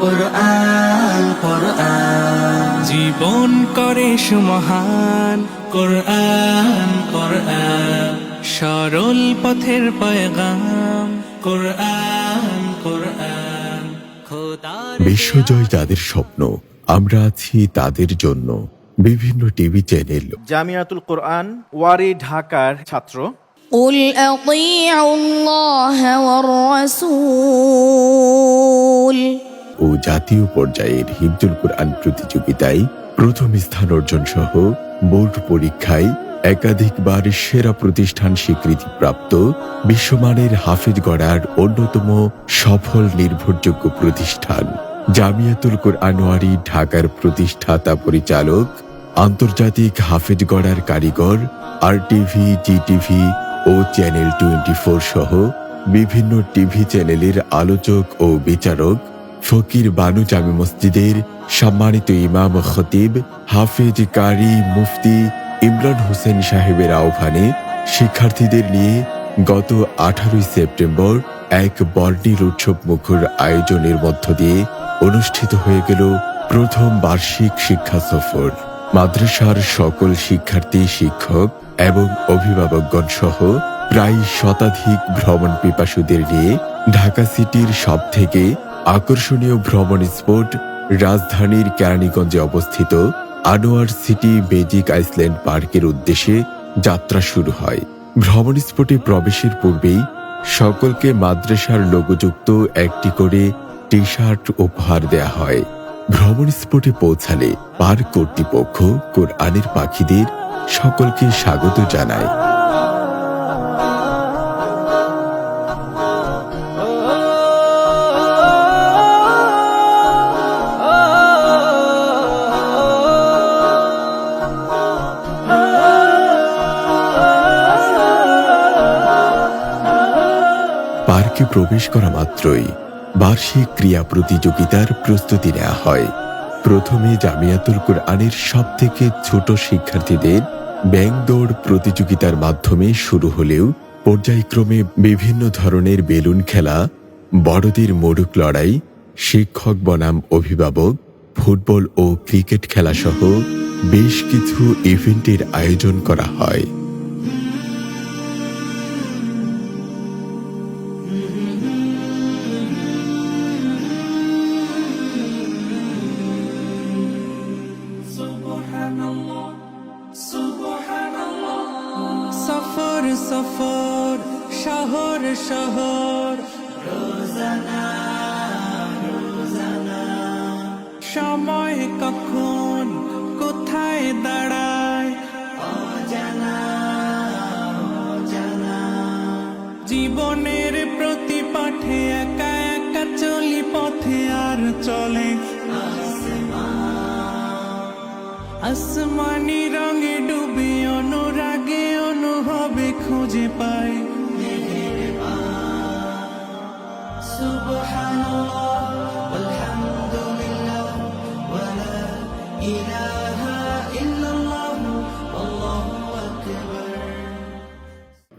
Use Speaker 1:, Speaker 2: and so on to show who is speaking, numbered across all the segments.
Speaker 1: কোরআন কোরআন
Speaker 2: জীবন করে সুমহান
Speaker 1: কোরআন কোরআন
Speaker 2: সরল পথের পয়গাম
Speaker 1: কোরআন কোরআন খোদার
Speaker 3: বিশ্বজয় যাদের স্বপ্ন আমরা আছি তাদের জন্য বিভিন্ন টিভি চ্যানেল
Speaker 4: জামিয়াতুল কোরআন ওয়ারি ঢাকার ছাত্র
Speaker 5: قل أطيعوا الله والرسول
Speaker 3: ও জাতীয় পর্যায়ের হিফজুল কোরআন প্রতিযোগিতায় প্রথম স্থান অর্জন সহ বোর্ড পরীক্ষায় একাধিকবার সেরা প্রতিষ্ঠান স্বীকৃতিপ্রাপ্ত বিশ্বমানের হাফিজ গড়ার অন্যতম সফল নির্ভরযোগ্য প্রতিষ্ঠান। জামিয়াতুল কোরআনোয়ারি ঢাকার প্রতিষ্ঠাতা পরিচালক, আন্তর্জাতিক হাফিজ গড়ার কারিগর আর টিভি জিটিভি ও চ্যানেল টোয়েন্টি সহ বিভিন্ন টিভি চ্যানেলের আলোচক ও বিচারক ফকির বানু জামি মসজিদের সম্মানিত ইমাম খতিব হাফেজ কারি মুফতি ইমরান হোসেন সাহেবের আহ্বানে শিক্ষার্থীদের নিয়ে গত আঠারোই সেপ্টেম্বর এক বর্ণিল উৎসব মুখর আয়োজনের মধ্য দিয়ে অনুষ্ঠিত হয়ে গেল প্রথম বার্ষিক শিক্ষা সফর। মাদ্রাসার সকল শিক্ষার্থী, শিক্ষক এবং অভিভাবকগণ সহ প্রায় শতাধিক ভ্রমণ পিপাসুদের নিয়ে ঢাকা সিটির সব থেকে আকর্ষণীয় ভ্রমণ স্পট রাজধানীর কেরানীগঞ্জে অবস্থিত আনোয়ার সিটি বেজিক আইসল্যান্ড পার্কের উদ্দেশ্যে যাত্রা শুরু হয়। ভ্রমণ স্পটে প্রবেশের পূর্বেই সকলকে মাদ্রাসার লোগোযুক্ত একটি করে টি শার্ট উপহার দেয়া হয়। ভ্রমণ স্পটে পৌঁছালে পার্ক কর্তৃপক্ষ কোরআনের পাখিদের সকলকে স্বাগত জানায়। পার্কে প্রবেশ করা মাত্রই বার্ষিক ক্রিয়া প্রতিযোগিতার প্রস্তুতি নেওয়া হয়। প্রথমে জামিয়াতুল কোরআনের সব থেকে ছোট শিক্ষার্থীদের ব্যাং দৌড় প্রতিযোগিতার মাধ্যমে শুরু হলেও পর্যায়ক্রমে বিভিন্ন ধরনের বেলুন খেলা, বড়দের মোড়ক লড়াই, শিক্ষক বনাম অভিভাবক, ফুটবল ও ক্রিকেট খেলাসহ বেশ কিছু ইভেন্টের আয়োজন করা হয়।
Speaker 2: শহর শহর। সময় কখন, কোথায় দাঁড়ায়? জীবনের প্রতি পাঠে একা একা চলি, পথে আর চলে। আসমানি রঙে ডুবে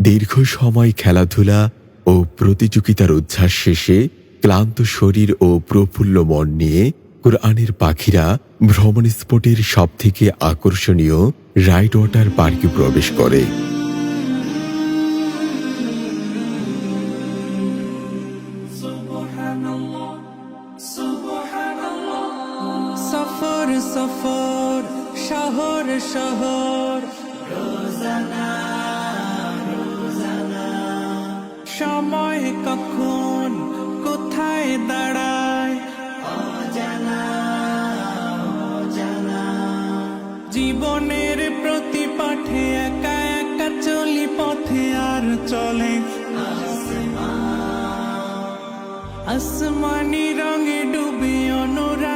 Speaker 3: দীর্ঘ সময় খেলাধুলা ও প্রতিযোগিতার উচ্ছ্বাস শেষে ক্লান্ত শরীর ও প্রফুল্ল মন নিয়ে কোরআনের পাখিরা ভ্রমণ স্পটের সবথেকে আকর্ষণীয় রাইড ওয়াটার পার্কে প্রবেশ করে।
Speaker 2: সফর, শহর শহর। সময় কখন, কোথায় দাঁড়ায়? জীবনের প্রতি পাঠে একা একা চলি পথে আর চলে। আসমানি রঙে ডুবে অনুভবে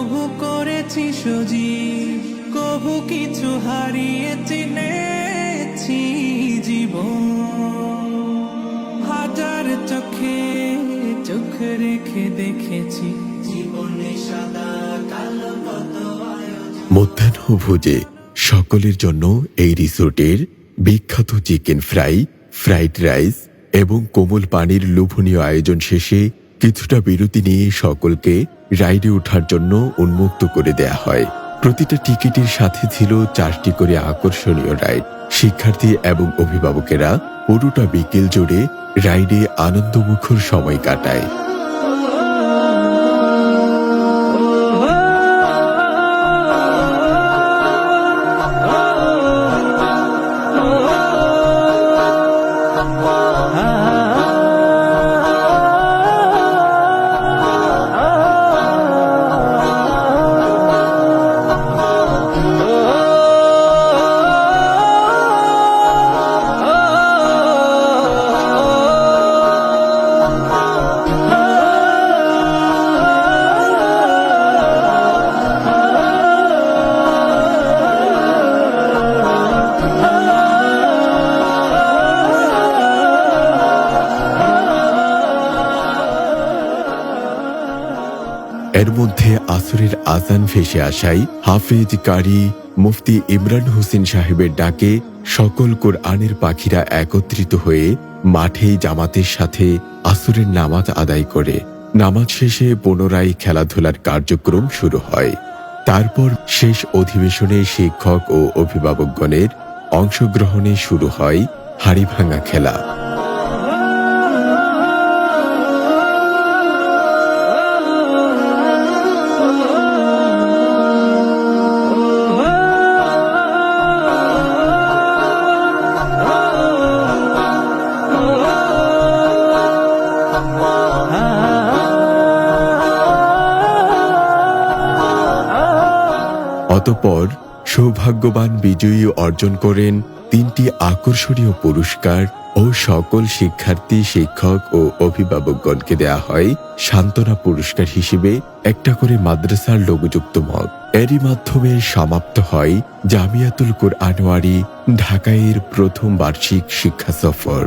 Speaker 2: করেছি সজীব কভু কিছু হারিয়ে চিনেছি জীবন। হাজার চোখে চোখ রেখে দেখেছি জীবনে সাদা কালো কত আয়োজন।
Speaker 3: মধ্যাহ্নভোজে সকলের জন্য এই রিসোর্টের বিখ্যাত চিকেন ফ্রাই, ফ্রাইড রাইস এবং কোমল পানির লোভনীয় আয়োজন শেষে কিছুটা বিরতি নিয়ে সকলকে রাইডে ওঠার জন্য উন্মুক্ত করে দেয়া হয়। প্রতিটা টিকিটের সাথে ছিল চারটি করে আকর্ষণীয় রাইড। শিক্ষার্থী এবং অভিভাবকেরা পুরোটা বিকেল জোরে রাইডে আনন্দমুখর সময় কাটায়। এর মধ্যে আসরের আজান ভেসে আসায় হাফেজ কারি মুফতি ইমরান হোসেন সাহেবের ডাকে সকল কোরআনের পাখিরা একত্রিত হয়ে মাঠেই জামাতের সাথে আসরের নামাজ আদায় করে। নামাজ শেষে পুনরায় খেলাধুলার কার্যক্রম শুরু হয়। তারপর শেষ অধিবেশনে শিক্ষক ও অভিভাবকগণের অংশগ্রহণে শুরু হয় হাড়ি ভাঙা খেলা। অতপর সৌভাগ্যবান বিজয়ী অর্জন করেন তিনটি আকর্ষণীয় পুরস্কার ও সকল শিক্ষার্থী, শিক্ষক ও অভিভাবকগণকে দেয়া হয় সান্ত্বনা পুরস্কার হিসেবে একটা করে মাদ্রাসার লোগযুক্ত মগ। এরই মাধ্যমে সমাপ্ত হয় জামিয়াতুল কুরআনওয়ারি ঢাকায়ের প্রথম বার্ষিক শিক্ষা সফর।